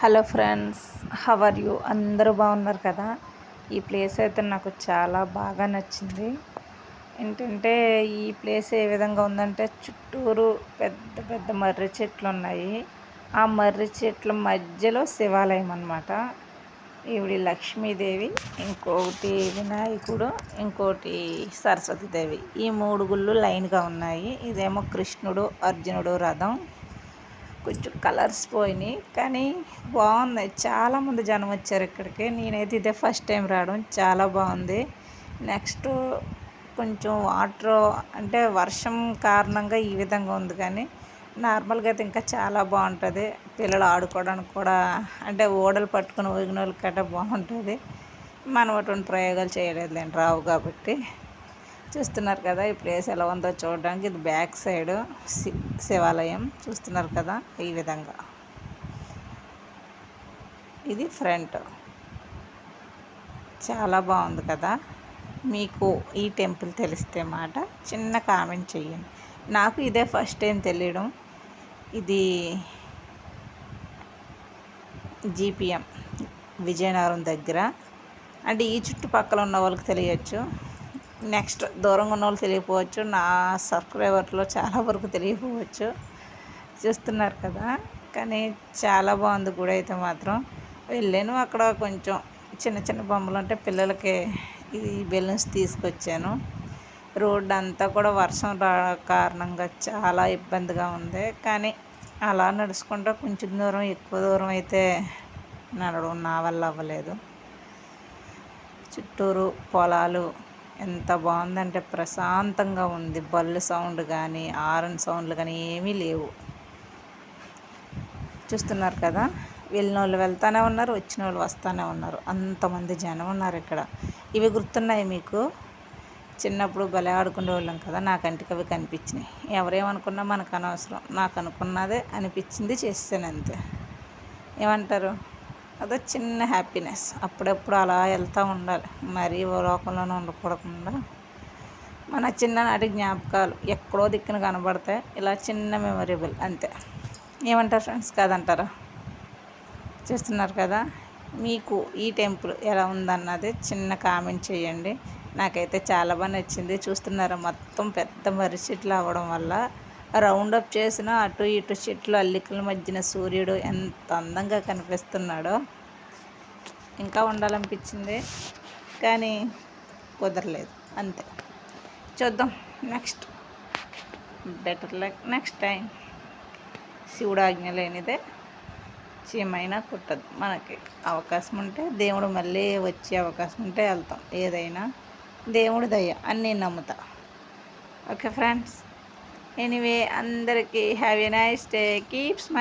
Hello friends how are you? అందరూ బాగున్నారు కదా? ఈ ప్లేస్ అయితే నాకు చాలా బాగా నచ్చింది. ఏంటంటే ఈ ప్లేస్ ఏ విధంగా ఉందంటే చుట్టూరు పెద్ద పెద్ద మర్రి చెట్లు ఉన్నాయి. ఆ మర్రి చెట్ల మధ్యలో శివాలయం అనమాట ఈవిడి లక్ష్మీదేవి ఇంకొకటి వినాయకుడు ఇంకోటి సరస్వతీదేవి. ఈ మూడు గుళ్ళు లైన్గా ఉన్నాయి. ఇదేమో కృష్ణుడు అర్జునుడు రథం. కొంచెం కలర్స్ పోయినాయి కానీ బాగుంది. చాలామంది జనం వచ్చారు ఇక్కడికి. నేనైతే ఇదే ఫస్ట్ టైం రావడం. చాలా బాగుంది. నెక్స్ట్ కొంచెం వాటర్ అంటే వర్షం కారణంగా ఈ విధంగా ఉంది కానీ నార్మల్గా అయితే ఇంకా చాలా బాగుంటుంది. పిల్లలు ఆడుకోవడానికి కూడా అంటే ఓడలు పట్టుకుని ఊగిన వాళ్ళకి కట్ట బాగుంటుంది. మనం అటువంటి ప్రయోగాలు చేయలేదు రావు కాబట్టి. చూస్తున్నారు కదా ఈ ప్లేస్ ఎలా ఉందో చూడడానికి ఇది బ్యాక్ సైడ్ శివాలయం చూస్తున్నారు కదా ఈ విధంగా. ఇది ఫ్రంట్. చాలా బాగుంది కదా. మీకు ఈ టెంపుల్ తెలిస్తే మాట చిన్న కామెంట్ చెయ్యండి. నాకు ఇదే ఫస్ట్ టైం తెలియడం. ఇది జీపీఎం విజయనగరం దగ్గర. అంటే ఈ చుట్టుపక్కల ఉన్న వాళ్ళకి తెలియచ్చు. నెక్స్ట్ దూరంగా ఉన్న వాళ్ళు తెలియకపోవచ్చు. నా సబ్స్క్రైబర్లో చాలా వరకు తెలియకపోవచ్చు. చూస్తున్నారు కదా. కానీ చాలా బాగుంది గుడి అయితే మాత్రం. వెళ్ళాను అక్కడ కొంచెం చిన్న చిన్న బొమ్మలు అంటే పిల్లలకి ఈ బెలూన్స్ తీసుకొచ్చాను. రోడ్ అంతా కూడా వర్షం రా కారణంగా చాలా ఇబ్బందిగా ఉంది. కానీ అలా నడుచుకుంటూ కొంచెం దూరం ఎక్కువ దూరం అయితే నడవడం నా వల్ల అవ్వలేదు. చుట్టూరు పొలాలు ఎంత బాగుందంటే ప్రశాంతంగా ఉంది. బళ్ళు సౌండ్ కానీ ఆరన్ సౌండ్లు కానీ ఏమీ లేవు. చూస్తున్నారు కదా? వెళ్ళిన వాళ్ళు వెళ్తూనే ఉన్నారు వచ్చిన వాళ్ళు వస్తూనే ఉన్నారు. అంతమంది జనం ఉన్నారు ఇక్కడ. ఇవి గుర్తున్నాయి మీకు? చిన్నప్పుడు భలే ఆడుకునే వాళ్ళం కదా నా కంటికి అవి కనిపించినాయి. ఎవరేమనుకున్నా మనకు అనవసరం. నాకు అనుకున్నదే అనిపించింది చేస్తాను అంతే. ఏమంటారు? అదో చిన్న హ్యాపీనెస్. అప్పుడప్పుడు అలా వెళ్తూ ఉండాలి. మరీ లోకంలోనే ఉండకూడకుండా. మన చిన్ననాటి జ్ఞాపకాలు ఎక్కడో దిక్కున కనబడతాయి. ఇలా చిన్న మెమొరబుల్ అంతే. ఏమంటారు ఫ్రెండ్స్? కాదంటారా? చూస్తున్నారు కదా? మీకు ఈ టెంపుల్ ఎలా ఉందన్నది చిన్న కామెంట్ చేయండి. నాకైతే చాలా బాగా నచ్చింది. చూస్తున్నారా? మొత్తం పెద్ద మర్రి చెట్లు అవ్వడం వల్ల రౌండప్ చేసిన అటు ఇటు చెట్లు అల్లికల మధ్యన సూర్యుడు ఎంత అందంగా కనిపిస్తున్నాడో ఇంకా ఉండాలనిపించింది కానీ కుదరలేదు. అంతే. చూద్దాం. Next. Better luck. Next time. శివుడు ఆజ్ఞ లేనిదే చీమైనా కుట్టదు. మనకి అవకాశం ఉంటే దేవుడు మళ్ళీ వచ్చే అవకాశం ఉంటే వెళ్తాం. ఏదైనా దేవుడి దయ అన్నీ నమ్ముతా. Okay friends. ఎనీవే అందరికీ have a nice day keep smile